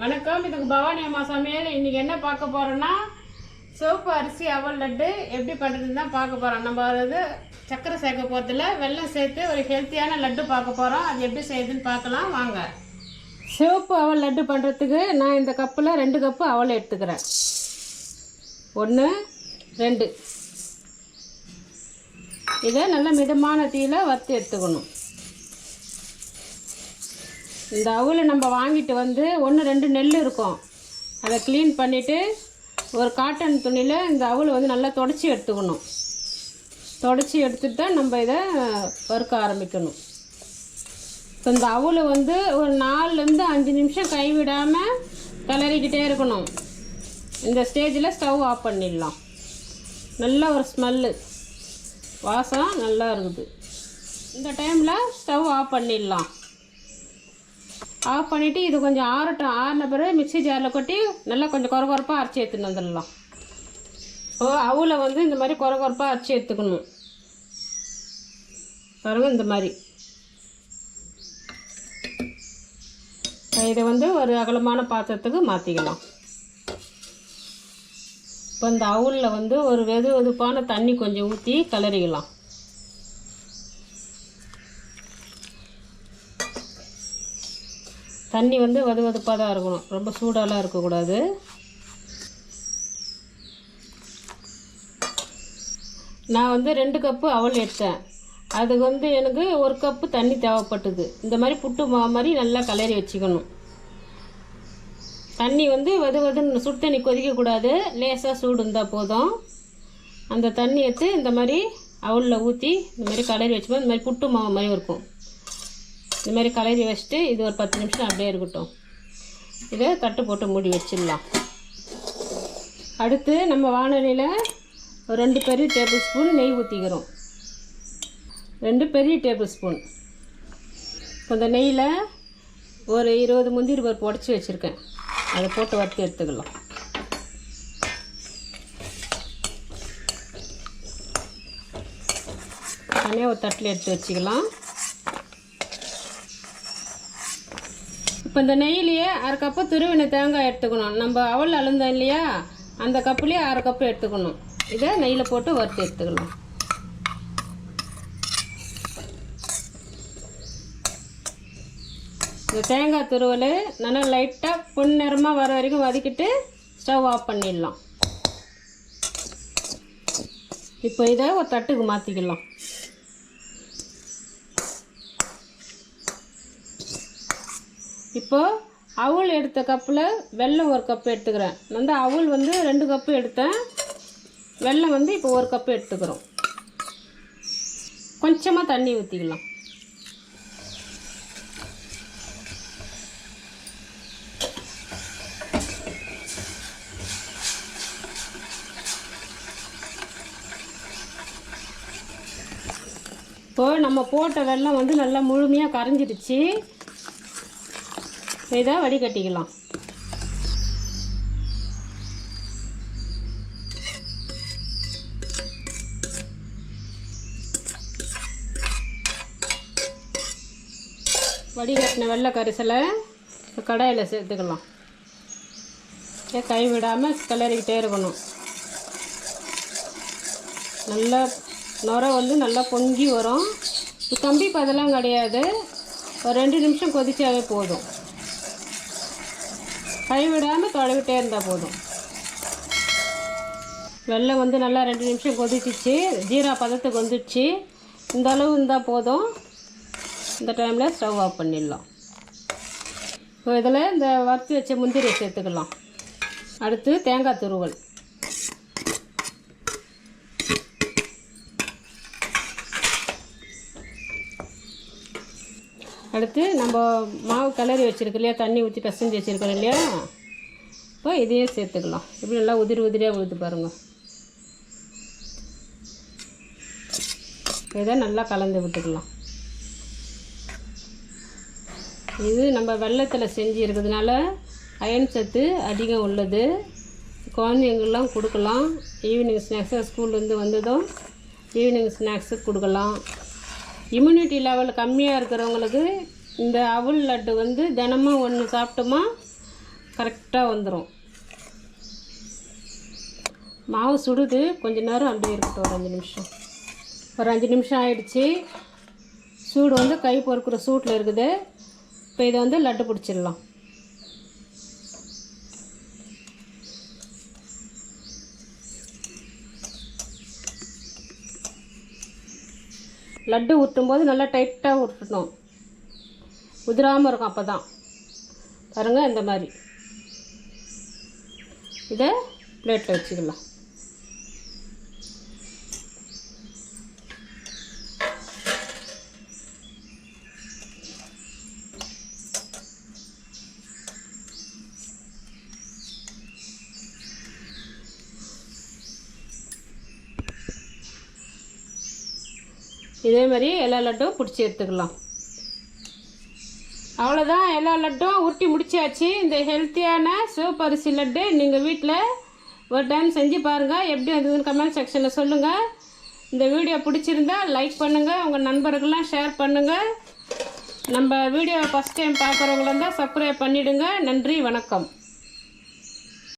வணக்கம். இதுக்கு பவானி அம்மா சமையல். இன்னைக்கு என்ன பார்க்க போறோம்னா சிவப்பு அரிசி அவல் லட்டு எப்படி பண்ணுறதுன்னு தான் பார்க்க போகிறோம் நம்ம அதாவது சக்கரை சேர்க்க போகிறதுல வெல்லம் சேர்த்து ஒரு ஹெல்த்தியான லட்டு பார்க்க போகிறோம் அது எப்படி செய்யுதுன்னு பார்க்கலாம். வாங்க. சிவப்பு அவல் லட்டு பண்ணுறதுக்கு நான் இந்த கப்பில் ரெண்டு கப்பு அவல் எடுத்துக்கிறேன். ஒன்று ரெண்டு. இதை நல்ல மிதமான தீயில வறுத்து எடுத்துக்கணும். இந்த அவுல நம்ம வாங்கிட்டு வந்து ஒன்று ரெண்டு நெல் இருக்கும். அதை க்ளீன் பண்ணிவிட்டு ஒரு காட்டன் துணியில் இந்த அவுல வந்து நல்லா தொடச்சி எடுத்துக்கணும். தொடச்சி எடுத்துட்டு தான் நம்ம இதை வறுக்க ஆரம்பிக்கணும். இப்போ இந்த அவுல வந்து ஒரு நாலுலேருந்து அஞ்சு நிமிஷம் கைவிடாமல் கிளறிக்கிட்டே இருக்கணும். இந்த ஸ்டேஜில் ஸ்டவ் ஆஃப் பண்ணிடலாம். நல்ல ஒரு ஸ்மெல்லு வாசம் நல்லா இருக்குது. இந்த டைமில் ஸ்டவ் ஆஃப் பண்ணிடலாம். ஆஃப் பண்ணிவிட்டு இது கொஞ்சம் ஆறட்டும். ஆறின பிறகு மிக்ஸி ஜாரில் கொட்டி நல்லா கொஞ்சம் குறை குறப்பாக அரைச்சி எடுத்துன்னு வந்துடலாம். இப்போ அவுல வந்து இந்த மாதிரி குறை குறப்பாக அரைச்சி எடுத்துக்கணும். பாருங்க இந்த மாதிரி. இதை வந்து ஒரு அகலமான பாத்திரத்துக்கு மாற்றிக்கலாம் இப்போ இந்த அவுலில் வந்து ஒரு வெது வெதுப்பான தண்ணி கொஞ்சம் ஊற்றி கிளறிக்கலாம் தண்ணி வந்து வது வதுப்பாக தான் இருக்கணும். ரொம்ப சூடாலாம் இருக்கக்கூடாது. நான் வந்து ரெண்டு கப்பு அவல் எடுத்தேன். அதுக்கு வந்து எனக்கு ஒரு கப்பு தண்ணி தேவைப்பட்டது. இந்த மாதிரி புட்டு மா மாதிரி நல்லா கிளறி வச்சுக்கணும். தண்ணி வந்து வது வதுன்னு சுடு தண்ணி கொதிக்கக்கூடாது. லேசாக சூடு இருந்தால் போதும். அந்த தண்ணி எடுத்து இந்த மாதிரி அவலில் ஊற்றி இந்த மாதிரி கலரி வச்சுப்போம் இந்த மாதிரி புட்டு மாவு மாதிரி இருக்கும். இது மாதிரி கலரி வச்சுட்டு இது ஒரு பத்து நிமிஷம் அப்படியே இருக்கட்டும். இதை தட்டு போட்டு மூடி வச்சிடலாம். அடுத்து நம்ம வானொலியில் ரெண்டு பெரிய டேபிள் ஸ்பூன் நெய் ஊற்றிக்கிறோம் ரெண்டு பெரிய டேபிள் ஸ்பூன். அந்த நெய்யில் ஒரு இருபது முந்திரி பருப்பு உடச்சி வச்சுருக்கேன். அதை போட்டு வறுத்து எடுத்துக்கலாம். தனியாக ஒரு தட்டில் எடுத்து வச்சுக்கலாம். இப்போ இந்த நெய்லையே அரை கப்பு துருவின தேங்காய் எடுத்துக்கணும். நம்ம அவல் அழுந்தோம் இல்லையா? அந்த கப்புலேயே அரை கப்பு எடுத்துக்கணும். இதை நெய்யில் போட்டு வறுத்து எடுத்துக்கலாம். இந்த தேங்காய் துருவல் நல்லா லைட்டாக பொன்னிறமாக வர வரைக்கும் வதக்கிட்டு ஸ்டவ் ஆஃப் பண்ணிடலாம். இப்போ இதை ஒரு தட்டுக்கு மாற்றிக்கலாம் இப்போ அவுள் எடுத்த கப்பில் வெல்லம் ஒரு கப்பு எடுத்துக்கிறேன். வந்து அவுள் வந்து ரெண்டு கப்பு எடுத்தேன். வெல்லம் வந்து இப்போ ஒரு கப்பு எடுத்துக்கிறோம். கொஞ்சமாக தண்ணி ஊற்றிக்கலாம் இப்போ நம்ம போட்ட வெள்ளம் வந்து நல்லா முழுமையாக கரைஞ்சிடுச்சு. இதை வடிகட்டிக்கலாம். வடிகட்டின வெள்ளை கரிசலை கடாயில் சேர்த்துக்கலாம். கை விடாமல் கிளறிக்கிட்டே இருக்கணும். நல்லா நுர வந்து நல்லா பொங்கி வரும். கம்பி பதெல்லாம் கிடையாது. ஒரு ரெண்டு நிமிஷம் கொதிச்சாவே போதும். கைவிடாமல் தொலைவிட்டே இருந்தால் போதும். வெள்ளம் வந்து நல்லா ரெண்டு நிமிஷம் கொதிச்சிச்சு. ஜீரா பதத்துக்கு வந்துடுச்சு இந்த அளவு இருந்தால் போதும். இந்த டைமில் ஸ்டவ் ஆஃப் பண்ணிடலாம். இப்போ இதில் இந்த வறுத்து வச்ச முந்திரியை சேர்த்துக்கலாம். அடுத்து தேங்காய் துருவல். அடுத்து நம்ம மாவு கிளறி வச்சுருக்கு இல்லையா? தண்ணி ஊற்றி பசஞ்சு வச்சுருக்கோம் இல்லையா? இப்போ இதையே சேர்த்துக்கலாம். இப்படி நல்லா உதிரி உதிரியாக விழுது பாருங்கள் இதை நல்லா கலந்து விட்டுக்கலாம். இது நம்ம வெள்ளத்தில் செஞ்சு இருக்கிறதுனால அயன் சத்து அதிகம் உள்ளது. குழந்தைங்கள்லாம் கொடுக்கலாம். ஈவினிங் ஸ்நாக்ஸாக ஸ்கூல்லேருந்து வந்ததும் ஈவினிங் ஸ்நாக்ஸு கொடுக்கலாம். இம்யூனிட்டி லெவல் கம்மியாக இருக்கிறவங்களுக்கு இந்த அவுள் லட்டு வந்து தினமும் ஒன்று சாப்பிட்டோமா கரெக்டாக வந்துடும் மாவு சுடுது கொஞ்ச நேரம் அப்படியே இருக்கட்டும் ஒரு அஞ்சு நிமிஷம். ஒரு அஞ்சு நிமிஷம் ஆயிடுச்சு. சூடு வந்து கை பொறுக்கிற சூட்டில் இருக்குது. இப்போ இதை வந்து லட்டு பிடிச்சிடலாம். லட்டு உருட்டும் போது நல்லா டைட்டாக உருட்டணும் உதிராமல் இருக்கும் அப்போ தான் பாருங்கள் இந்த மாதிரி. இதை பிளேட்டில் வச்சுக்கலாம். இதே மாதிரி எல்லா லட்டும் பிடிச்சி எடுத்துக்கலாம். அவ்வளோதான் எல்லா லட்டும் உருட்டி முடிச்சாச்சு. இந்த ஹெல்த்தியான சிவப்பு அரிசி லட்டு நீங்கள் வீட்டில் ஒரு டைம் செஞ்சு பாருங்கள் எப்படி வந்ததுன்னு கமெண்ட் செக்ஷனில் சொல்லுங்கள் இந்த வீடியோ பிடிச்சிருந்தா லைக் பண்ணுங்கள் உங்கள் நண்பர்கள்லாம் ஷேர் பண்ணுங்கள் நம்ம வீடியோ ஃபஸ்ட் டைம் பார்க்குறவங்களா இருந்தால் சப்ஸ்கிரைப் பண்ணிவிடுங்க நன்றி. வணக்கம்.